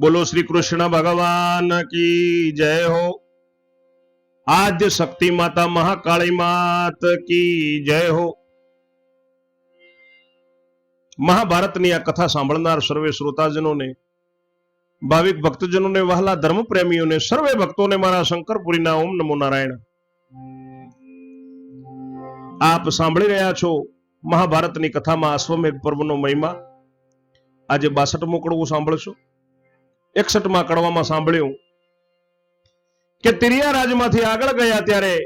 બોલો શ્રી કૃષ્ણ ભગવાન કી જય હો. આદ્ય શક્તિ માતા મહાકાળી માત કી જય હો. મહાભારતની આ કથા સાંભળનાર સર્વે શ્રોતાજનોને, ભાવિક ભક્તજનોને, વહાલા ધર્મ પ્રેમીઓને સર્વે ભક્તોને મારા શંકરપુરીના ઓમ નમો નારાયણ. આપ સાંભળી રહ્યા છો મહાભારતની કથામાં અશ્વમેઘ પર્વનો મહિમા. આજે બાસઠ કડવો સાંભળશો. એકસઠમાં કડવામાં સાંભળ્યું કે તિરિયા રાજમાંથી આગળ ગયા ત્યારે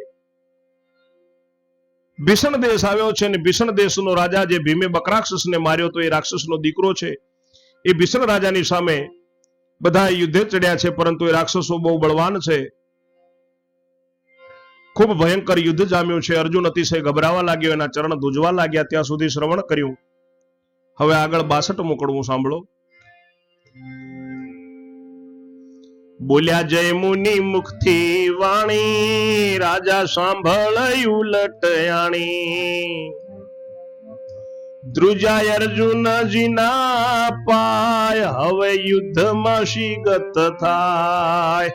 ભીષણ દેશ આવ્યો છે અને ભીષણ દેશનો રાજા જે ભીમે બકરાક્ષસને માર્યો તો એ રાક્ષસનો દીકરો છે. એ ભીષણ રાજાની સામે બધા યુદ્ધે ચડ્યા છે પરંતુ એ રાક્ષસો બહુ બળવાન છે. ખૂબ ભયંકર યુદ્ધ જામ્યું છે. અર્જુન અતિશય ગભરાવા લાગ્યો, એના ચરણ ધ્રુજવા લાગ્યા. ત્યાં સુધી શ્રવણ કર્યું. હવે આગળ બાસઠ મોકળવું સાંભળો. બોલ્યા જય મુનિ મુખથી વાણી, રાજા સાંભળયું લટયાણી ધ્રુજાય અર્જુનજીના પાય હવે યુદ્ધમાં શીગત થાય.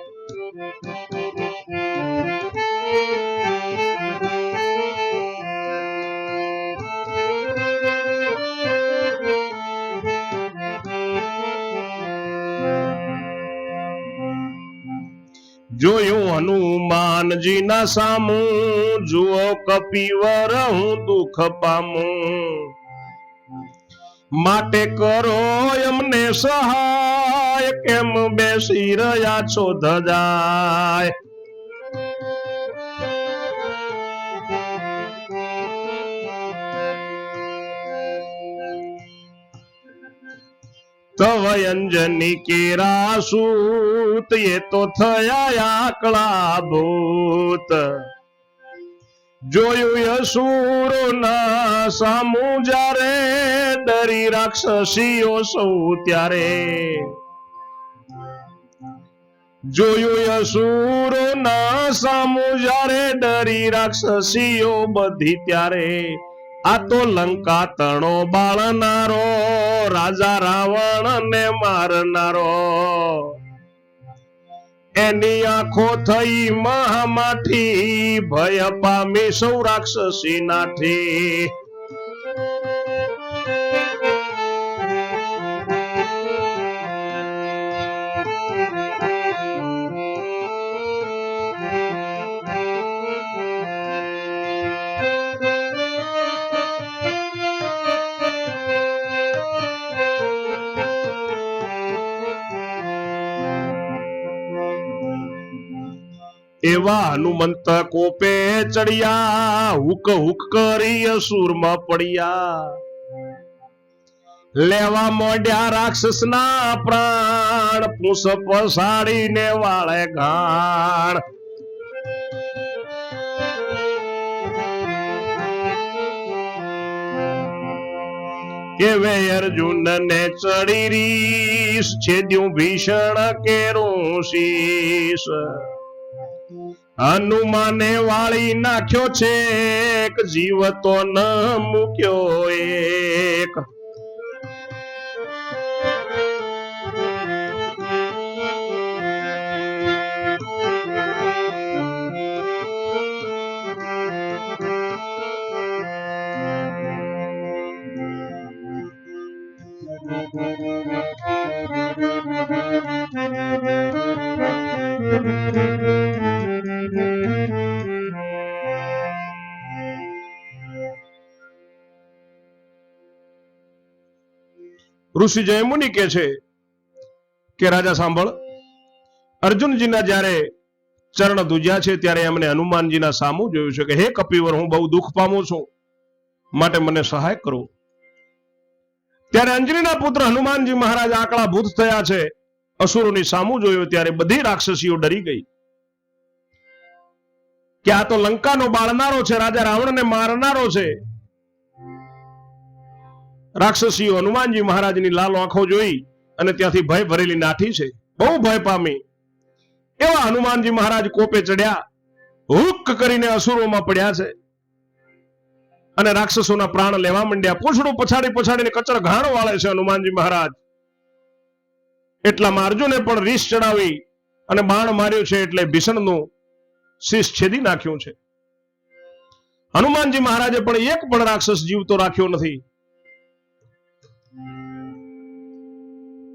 જોયું હનુમાનજીના સામું, જુઓ કપીવર હું દુઃખ પામું. માટે કરો એમને સહાય, કેમ બેસી રહ્યા છો ધજાય? તવ અંજની કેરા સૂત એ તો થયા આકળા ભૂત. જોયું યસુરો ના સામુ જ્યારે ડરી રાક્ષસીઓ સૌ ત્યારે. જોયું યસુરો ના સામુ જ્યારે ડરી રાક્ષસીઓ બધી ત્યારે. આ તો લંકા તણો બાળનારો, રાજા રાવણ ને મારનારો. એની આંખો થઈ મહામાઠી, ભય પામી સૌ રાક્ષસી નાઠી એવા હનુમંત કોપે ચડ્યા, હુક હુક કરી અસુરમાં પડ્યા. લેવા મોઢ્યા રાક્ષસના પ્રાણ પૂસ પસાડીને વાળે ઘાણ. એવે અર્જુન ને ચડી રીસ, છેદ્યું ભીષણ કેરું શીશ હનુમાને વાળી નાખ્યો છે એક જીવ ન મૂક્યો એક. ઋષિ જયમુનિ કે છે કે, રાજા, સાંભળ. અર્જુનજીના જ્યારે ચરણ દુજ્યા છે, ત્યારે એમને હનુમાનજીના સામું જોયું છે કે, હે કપિવર, હું બહુ દુઃખ પામું છું. માટે મને સહાય કરો. ત્યારે અંજલીના પુત્ર હનુમાનજી મહારાજ આકળા ભૂત થયા છે. અસુરોની સામું જોયું ત્યારે બધી રાક્ષસીઓ ડરી ગઈ. કે આ તો લંકાનો બાળનારો છે, રાજા રાવણને મારનારો છે. રાક્ષસીઓ હનુમાનજી મહારાજની લાલ આંખો જોઈ અને ત્યાંથી ભય ભરેલી નાઠી છે. બહુ ભય પામી. એવા હનુમાનજી મહારાજ કોપે ચડ્યા હુક કરીને અસુરોમાં પડ્યા છે. અને રાક્ષસોના પ્રાણ લેવા માંડ્યા. પૂછડું પછાડી પછાડીને કચર ઘાણ વાળે છે હનુમાનજી મહારાજ. એટલામાં અર્જુને પણ રીસ ચડાવી અને બાણ માર્યું છે એટલે ભીષણનું શીશ છેદી નાખ્યું છે. હનુમાનજી મહારાજે પણ એક પણ રાક્ષસ જીવતો રાખ્યો નથી.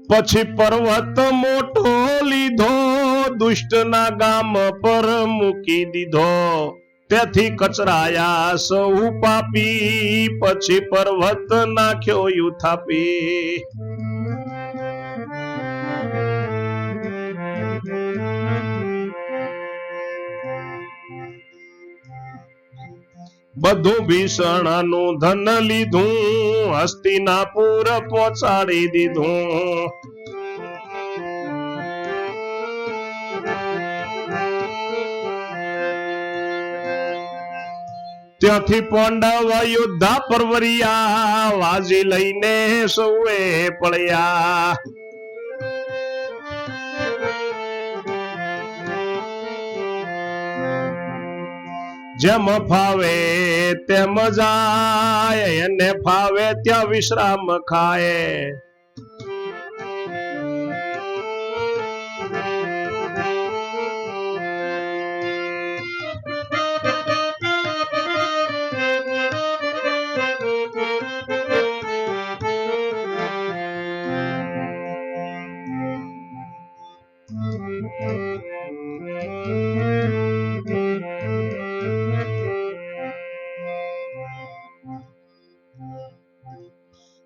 પછી પર્વત મોટો લીધો, દુષ્ટના ગામ પર મૂકી દીધો. તેથી કચરાયા સૌ પાપી, પછી પર્વત નાખ્યો યુથાપી. બધું ભીષણનું ધન લીધું હસ્તિનાપુર પહોંચાડી દીધું. ત્યાંથી પાંડવ યોદ્ધા પરવરિયા, વાજી લઈને સૌએ પડ્યા. જેમ ફાવે તેમ જાય એને ફાવે ત્યાં વિશ્રામ ખાય.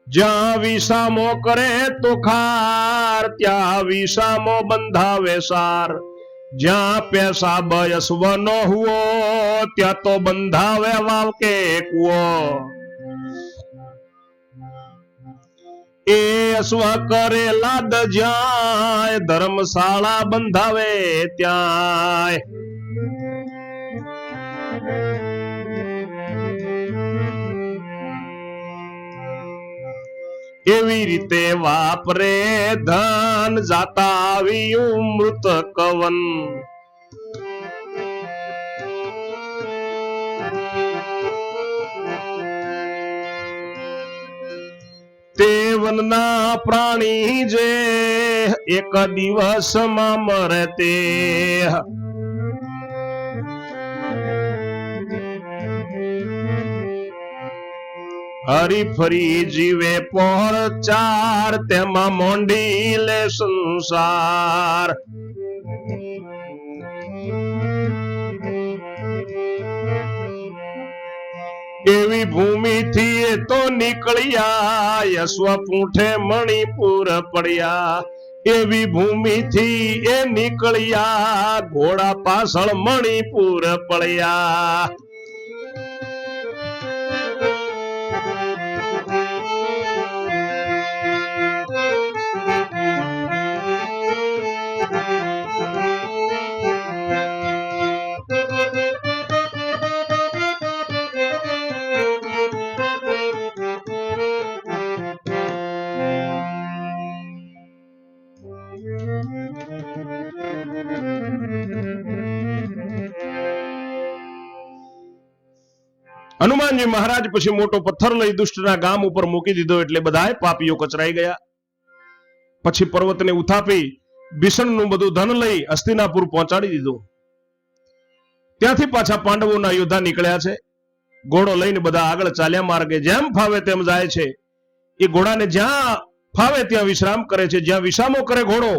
જ્યાં વિસામો કરે તો ખાર ત્યાં વિસામો બંધાવે સાર જ્યાં પેશા બયસ્વ નો હુઓ ત્યાં તો બંધાવે વાવ કે કુવો એ અશ્વ કરે લાદ જ્યાં ધર્મશાળા બંધાવે ત્યાં એવી રીતે વાપરે ધન જાતા આવ્યું મૃત કવન. તે વનના પ્રાણી જે એક દિવસમાં મરે હરી ફરી જીવે પર ચાર તેમાં મોંડી લે સંસાર એવી ભૂમિથી એ તો નીકળ્યા યશ્વ પૂંઠે મણિપુર પડ્યા એવી ભૂમિથી એ નીકળ્યા ઘોડા પાછળ મણિપુર પડ્યા હનુમાનજી મહારાજ પછી મોટો પથ્થર લઈ દુષ્ટના ગામ ઉપર મૂકી દીધો એટલે બધાય પાપીઓ કચરાઈ ગયા. પછી પર્વતને ઉથાપી ભીષણનું બધું ધન લઈ હસ્તિનાપુર પહોંચાડી દીધું. ત્યાંથી પાછા પાંડવોના યોદ્ધા નીકળ્યા છે. ઘોડો લઈને બધા આગળ ચાલ્યા માર્ગે. જેમ ફાવે તેમ જાય છે. એ ઘોડાને જ્યાં ફાવે ત્યાં વિશ્રામ કરે છે. જ્યાં વિસામો કરે ઘોડો,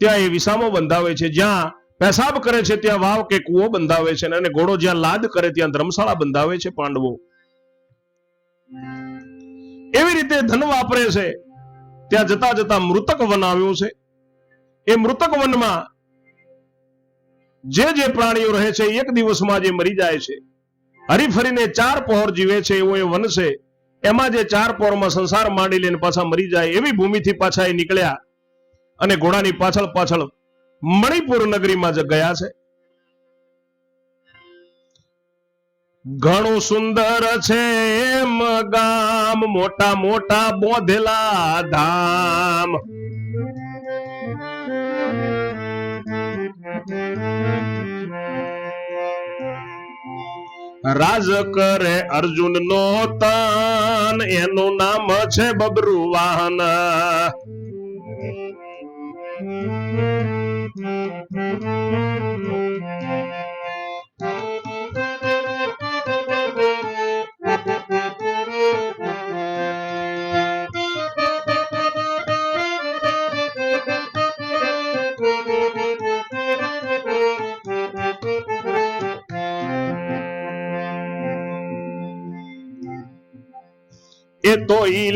ત્યાં એ વિસામો બંધાવે છે. જ્યાં પેશાબ કરે છે ત્યાં વાવ કે કૂવો બંધાવે છે અને ઘોડો જ્યાં લાદ કરે ત્યાં ધર્મશાળા બંધાવે છે પાંડવો. એવી રીતે ધન વાપરે છે. ત્યાં જતા જતા મૃતક વન આવ્યું છે. એ મૃતક વનમાં જે જે પ્રાણીઓ રહે છે એક દિવસમાં જે મરી જાય છે. હરીફરીને ચાર પહોર જીવે છે, એવો એ વન છે. એમાં જે ચાર પહોરમાં સંસાર માંડી લઈને પાછા મરી જાય એવી ભૂમિથી પાછા એ નીકળ્યા અને ઘોડાની પાછળ પાછળ મણિપુર નગરીમાં જ ગયા છે. ઘણું સુંદર છે એમ ગામ, મોટા મોટા બોધેલા ધામ. રાજ કરે અર્જુન નો તન, એનું નામ છે બબરુ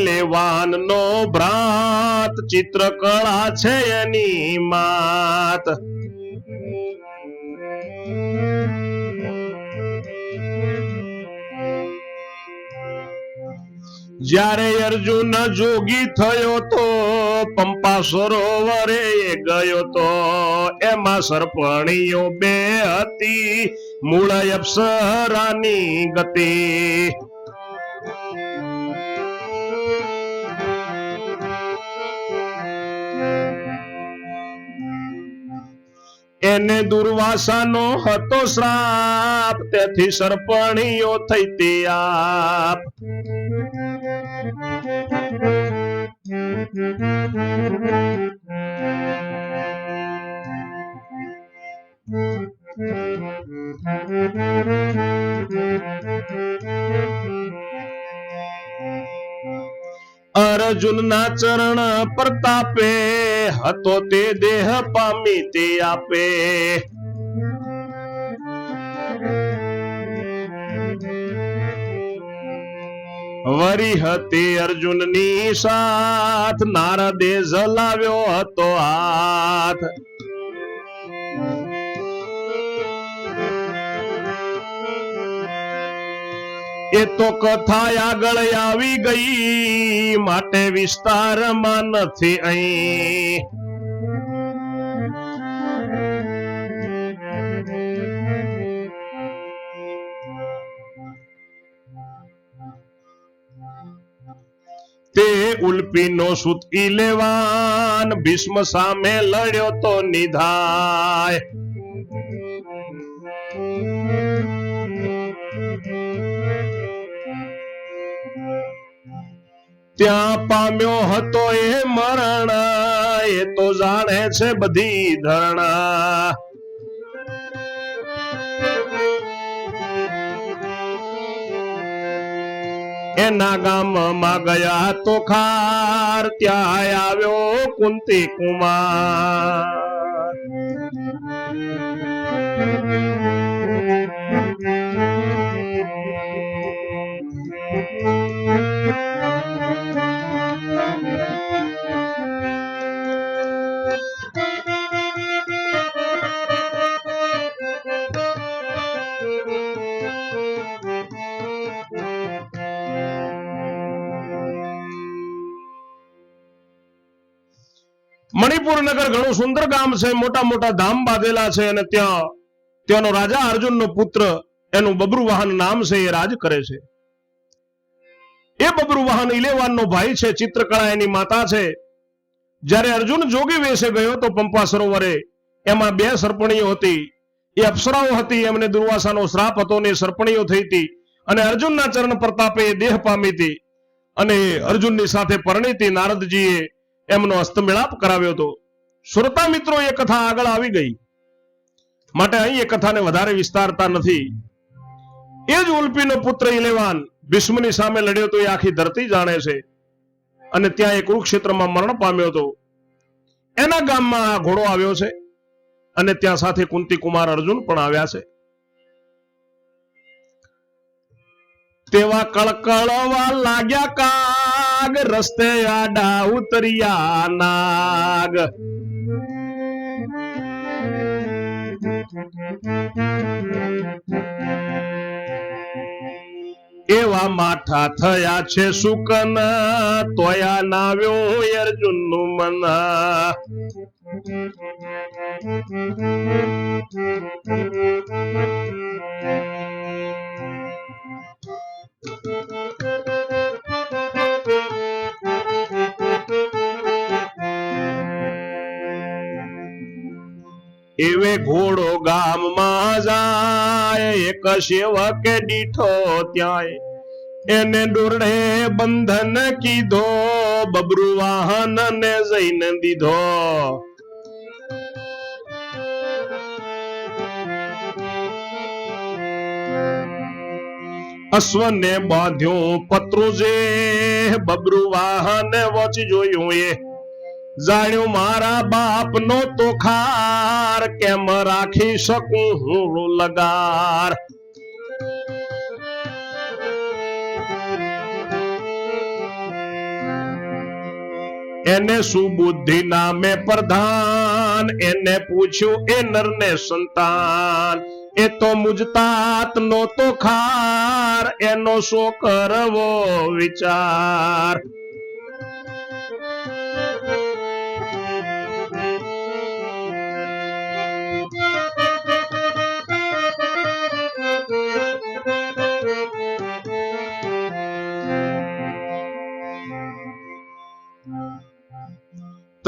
લેવાનનો ભ્રાત ચિત્રકળા છે એની માત. જ્યારે અર્જુન જોગી થયો તો પંપા સરોવરે ગયો તો. એમાં સરપણીઓ બે હતી, મૂળ અપ્સરાની ગતિ. દુર્વાસાનો હતો શ્રાપ તેથી સરપણીઓ થઈ તે આપ. અર્જુનના ચરણ પ્રતાપે હતો તે દેહ પામી તે આપે. વરી હતી અર્જુનની સાથ, નારદે જલાવ્યો હતો હાથ. એ તો કથા આગળ આવી ગઈ, માટે વિસ્તારમાં નથી અહીં. તે ઉલ્પીનો સુત ઇલેવાન ભીષ્મ સામે લડ્યો તો નિધાય. ત્યાં પામ્યો હતો એ મરણ, એ તો જાણે છે બધી ધરણા. એના ગામમાં ગયા તો ખાર, ત્યાં આવ્યો કુંતી કુમાર. મણિપુર નગર ઘણું સુંદર ગામ છે, મોટા મોટા ધામ બાંધેલા છે અને ત્યાં ત્યાંનો રાજા અર્જુનનો પુત્ર એનું બબ્રુવાહન નામ છે એ રાજ કરે છે. એ બબ્રુવાહન ઇલેવાનનો ભાઈ છે, ચિત્રકળા એની માતા છે. જ્યારે અર્જુન જોગી વેશે ગયો તો પંપા સરોવરે એમાં બે સરપણીઓ હતી. એ અપ્સરાઓ હતી, એમને દુર્વાસાનો શ્રાપ હતો ને સરપણીઓ થઈ હતી અને અર્જુનના ચરણ પ્રતાપે એ દેહ પામી હતી અને અર્જુનની સાથે પરણીતી નારદજીએ એમનો અસ્તમેળાપ કરાવ્યો હતો. શ્રોતા મિત્રો, એ કથા આગળ આવી ગઈ. માટે અહીં એ કથાને વધારે વિસ્તારતા નથી. એ જ ઉલ્પીનો પુત્ર ઇલેવાન ભીષ્મની સામે લડ્યો તો એ આખી ધરતી જાણે છે. અને ત્યાં એ કુરુક્ષેત્રમાં મરણ પામ્યો હતો. એના ગામમાં આ ઘોડો આવ્યો છે અને ત્યાં સાથે કુંતી કુમાર અર્જુન પણ આવ્યા છે. તેવા કળકળવા લાગ્યા કાગ, રસ્તે આડા ઉતર્યા નાગ. એવા માઠા થયા છે સુકન તોયા નાવ્યો અર્જુનનું મન. એવે ઘોડો ગામમાં જાય, એક સેવકે દીઠો ત્યાંય. એને દોરડે બંધન કીધો, બબરુ વાહન ને જઈને દીધો. અશ્વને બાંધ્યું પત્રુજે બબરુ વાહન વચ જોયું એ. જાણ્યું મારા બાપ નો તો ખાર, કેમ રાખી શકું હું લગાર? એને સુબુદ્ધિ નામે પ્રધાન? એને પૂછ્યું એ નરને સંતાન. એ તો મુજતાત નો તો ખાર, એનો શો કરવો વિચાર?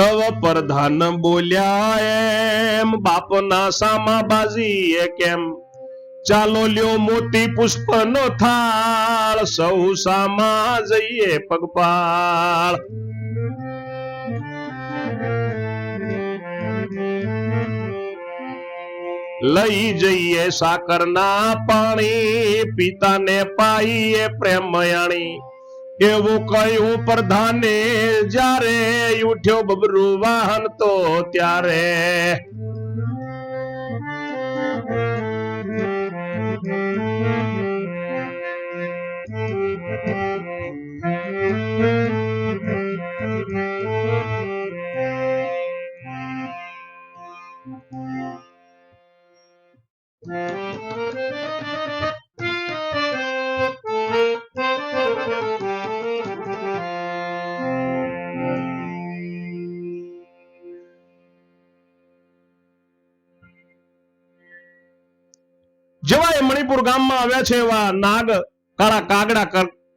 તવ પ્રધાન બોલ્યા એમ. બાપના સામા બાજી કેમ? ચાલો લ્યો મોતી પુષ્પ નો થાળ. સૌ સામા જઈએ પગપાળ. લઈ જઈએ સાકરના પાણી. પિતાને પાઈએ પ્રેમયાણી. એવું કયું પ્રધાને જ્યારે ઉઠ્યો બબરું વાહન તો ત્યારે જેવા એ મણિપુર ગામમાં આવ્યા છે એવા નાગ, કાળા કાગડા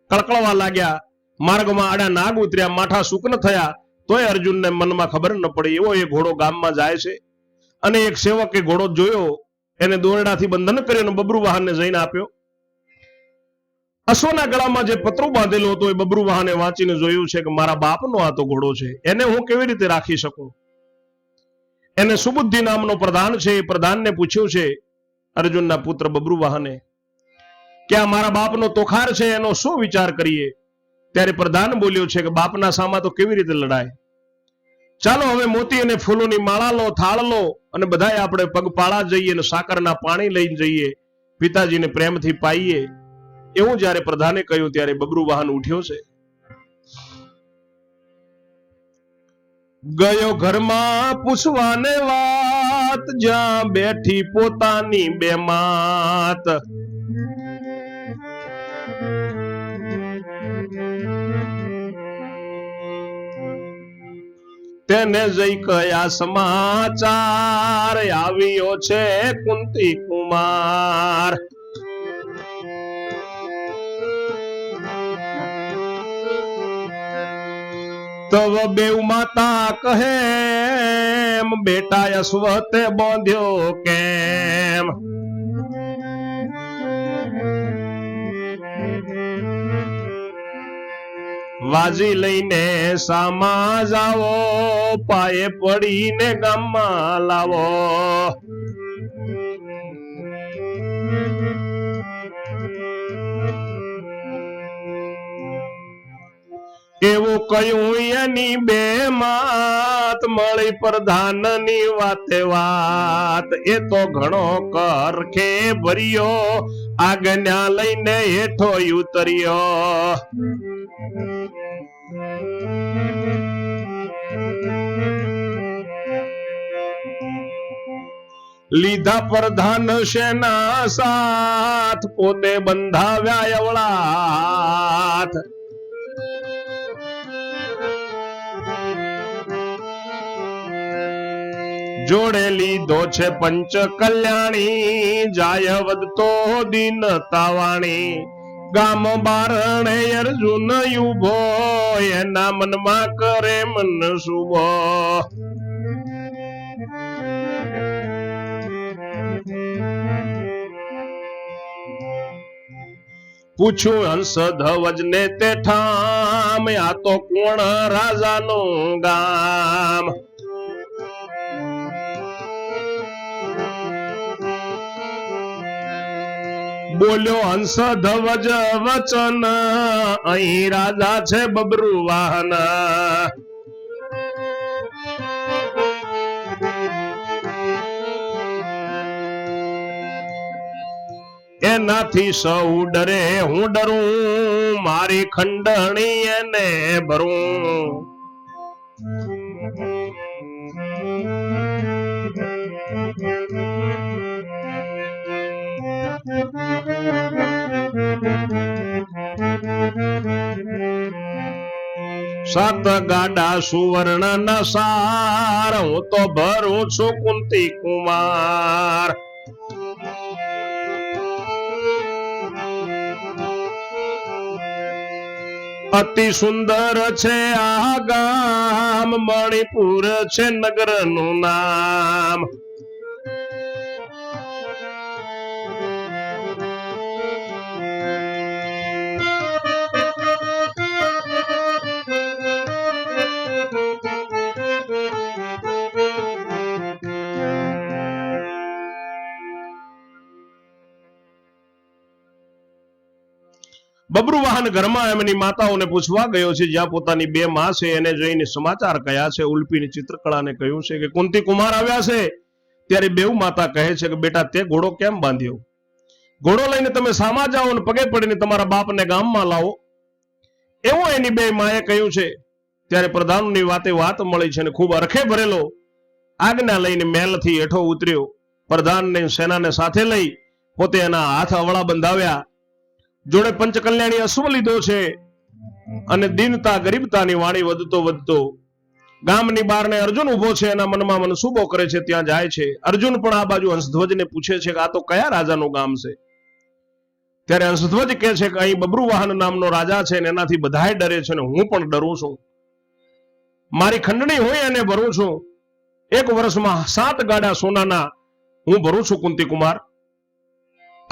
કળકળવા લાગ્યા. માર્ગમાં આડા નાગ ઉતર્યા, માઠા સુકન થયા. તોય અર્જુનને મનમાં ખબર ન પડી, એવો એ ઘોડો ગામમાં જાય છે. અને એક સેવકે ઘોડો જોયો, એને દોરડાથી બંધન કર્યું અને બબરુ વાહનને જઈને આપ્યો. અશ્વના ગળામાં જે પતરું બાંધેલું હતું, એ બબરુ વાહને વાંચીને જોયું છે કે મારા બાપનો આ તો ઘોડો છે. એને હું કેવી રીતે રાખી શકું? એને સુબુદ્ધિ નામનો પ્રધાન છે. એ પ્રધાનને પૂછ્યું છે અર્જુનના પુત્ર બબરુ વાહને કે આ મારા બાપનો તોખાર છે એનો શું વિચાર કરીએ? ત્યારે પ્રધાન બોલ્યો છે કે, બાપના સામા તો કેવી રીતે લડાય? ચાલો હવે મોતી અને ફૂલોની માળા લો થાળ લો અને બધાય આપણે પગપાળા જઈએ અને સાકરના પાણી લઈને જઈએ, પિતાજીને પ્રેમથી પાઈએ. એવું જ્યારે પ્રધાને કહ્યું ત્યારે બબરુ વાહન ઉઠ્યો છે. ગયો ઘરમાં પૂછવાને વાત જ્યાં બેઠી પોતાની બે માત. તેને જઈ કયા સમાચાર આવ્યો છે કુંતી કુમાર? તવ બેઉ માતા કહે બેટા અશ્વતે બાંધ્યો કેમ? વાજી લઈને સામા જાવો પાયે પડીને ગામમાં લાવો. એવું કયું એની બે માત? મળી પ્રધાનની વાતે વાત. એ તો ઘણો કરખે ભર્યો આજ્ઞા લઈને હેઠો ઉતર્યો. લીધા પ્રધાન સેના સાથ? પોતે બંધાવ્યા અવળાથ જોડે લીધો છે પંચ કલ્યાણી, જાય વધતો દિન તાવાણી. ગામ બારણે અર્જુન યુભો, એના મનમાં કરે મન શુભો. પૂછું હંસ ધવજ ને તે ઠામ, આ તો કોણ રાજાનું ગામ? બોલ્યો, હંસ, ધવજ, વચન, અહીં રાજા છે બબરુ વાહન. એનાથી સૌ ડરે, હું ડરું, મારી ખંડણી એને ભરું. સાત ગાડા સુવર્ણ સાર હું તો ભરું છું કુંતી કુમાર. અતિ સુંદર છે આ ગામ, મણિપુર છે નગરનું નામ. બબરુ વાહન ઘરમાં એમની માતાઓને પૂછવા ગયો છે, જ્યાં પોતાની બે માં છે એને જઈને સમાચાર કયા છે, ઉલ્પીની ચિત્રકળાને કહ્યું છે કે કુંતી કુમાર આવ્યા છે. ત્યારે બેઉ માતા કહે છે કે, બેટા, તે ઘોડો કેમ બાંધ્યો? ઘોડો લઈને તમે સામા જાઓ અને પગે પડીને તમારા બાપને ગામમાં લાવો. એવું એની બે માએ કહ્યું છે. ત્યારે પ્રધાનની વાતે વાત મળી છે અને ખૂબ અરખે ભરેલો આજ્ઞા લઈને મહેલથી હેઠો ઉતર્યો. પ્રધાનને સેનાને સાથે લઈ પોતે એના હાથ અવળા બંધાવ્યા. જોડે પંચકલ્યાણી અશ્વ લીધો છે અને દીનતા ગરીબતાની વાણી વધતો વધતો ગામની બારને અર્જુન ઊભો છે, એના મનમાં મનસુબો કરે છે, ત્યાં જાય છે. અર્જુન પણ આ બાજુ હંસધ્વજને પૂછે છે કે આ તો કયા રાજાનું ગામ છે? ત્યારે હંસધ્વજ કહે છે કે અહીં બબ્રુવાહન નામનો રાજા છે ને એનાથી બધાય ડરે છે ને હું પણ ડરું છું. મારી ખંડણી હોય અને ભરું છું. એક વર્ષમાં સાત ગાડા સોનાના હું ભરું છું કુંતી કુમાર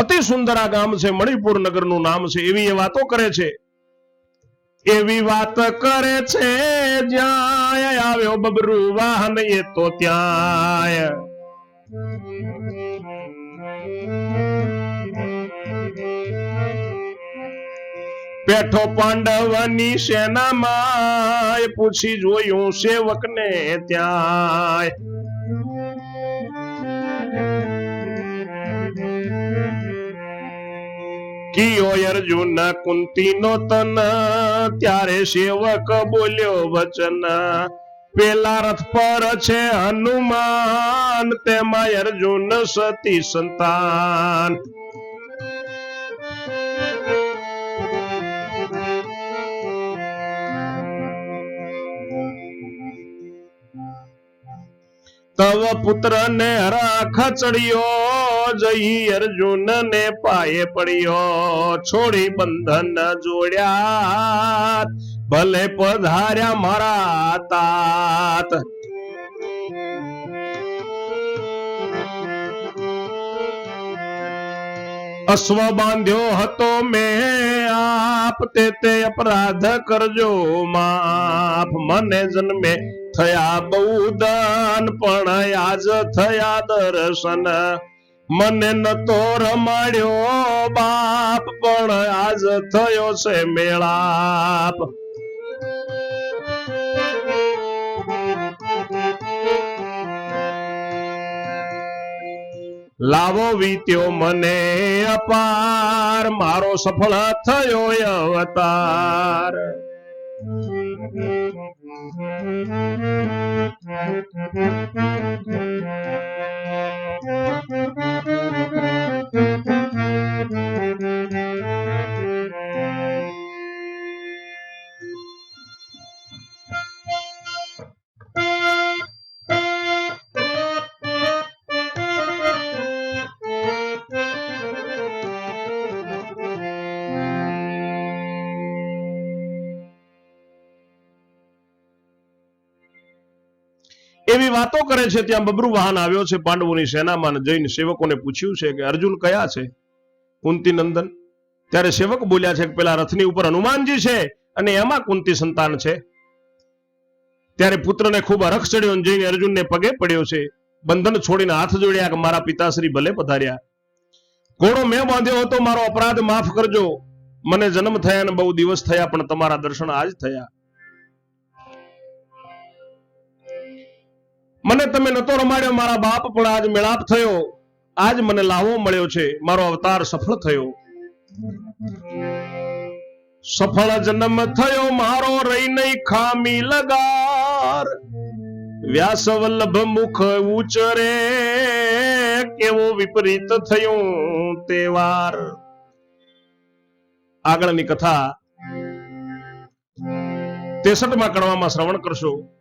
અતિ સુંદર આ ગામ છે, મણિપુર નગરનું નામ છે, એવી એ વાતો કરે છે. એવી વાત કરે છે, જ્યાં આવ્યો બબરુ વાહન, એ તો ત્યાં પેઠો પાંડવની સેનામાં પૂછી જોયું, સેવકને ત્યાં કિયો અર્જુન કુંતી નો તન, ત્યારે સેવક બોલ્યો વચન. પેલા રથ પર છે હનુમાન, તેમાં અર્જુન સતી સંતાન. તવ પુત્ર ને હરા ચડ્યો જઈ અર્જુન ને પાયે પડ્યો. છોડી બંધન જોડ્યા. ભલે પધાર્યા મારા તાત. અશ્વ બાંધ્યો હતો મેં આપ, તે તે અપરાધ કરજો માફ. મને જન્મે થયા બહુ દાન પણ આજ થયા દર્શન. મને નતો રમાડ્યો બાપ, પણ આજ થયો છે મેળાપ. લાવો વીત્યો મને અપાર, મારો સફળ થયો અવતાર. Thank you. એવી વાતો કરે છે, ત્યાં બબરુ વાહન આવ્યો છે પાંડવોની સેનામાં જઈને સેવકોને પૂછ્યું છે કે અર્જુન કયા છે? કુંતી નંદન ત્યારે સેવક બોલ્યા છે કે પેલા રથની ઉપર હનુમાનજી છે અને એમાં કુંતી સંતાન છે. ત્યારે પુત્રને ખૂબ અરખ ચડ્યો જઈને અર્જુનને પગે પડ્યો છે. બંધન છોડીને હાથ જોડ્યા કે મારા પિતાશ્રી ભલે પધાર્યા. ઘોડો મેં બાંધ્યો હતો, મારો અપરાધ માફ કરજો. મને જન્મ થયા અને બહુ દિવસ થયા, પણ તમારા દર્શન આજ થયા. મને તમે નતો રમાડ્યો, મારા બાપ પણ આજ મેળાપ થયો. આજ મને લાવો મળ્યો છે. મારો અવતાર સફળ થયો. સફળ જન્મ થયો મારો રહી નહીં ખામી લગાર. વ્યાસ વલ્લભ મુખ ઉચરે કેવો વિપરીત થયું તે વાર. આગળની કથા તેસઠમાં કણવામાં શ્રવણ કરશો.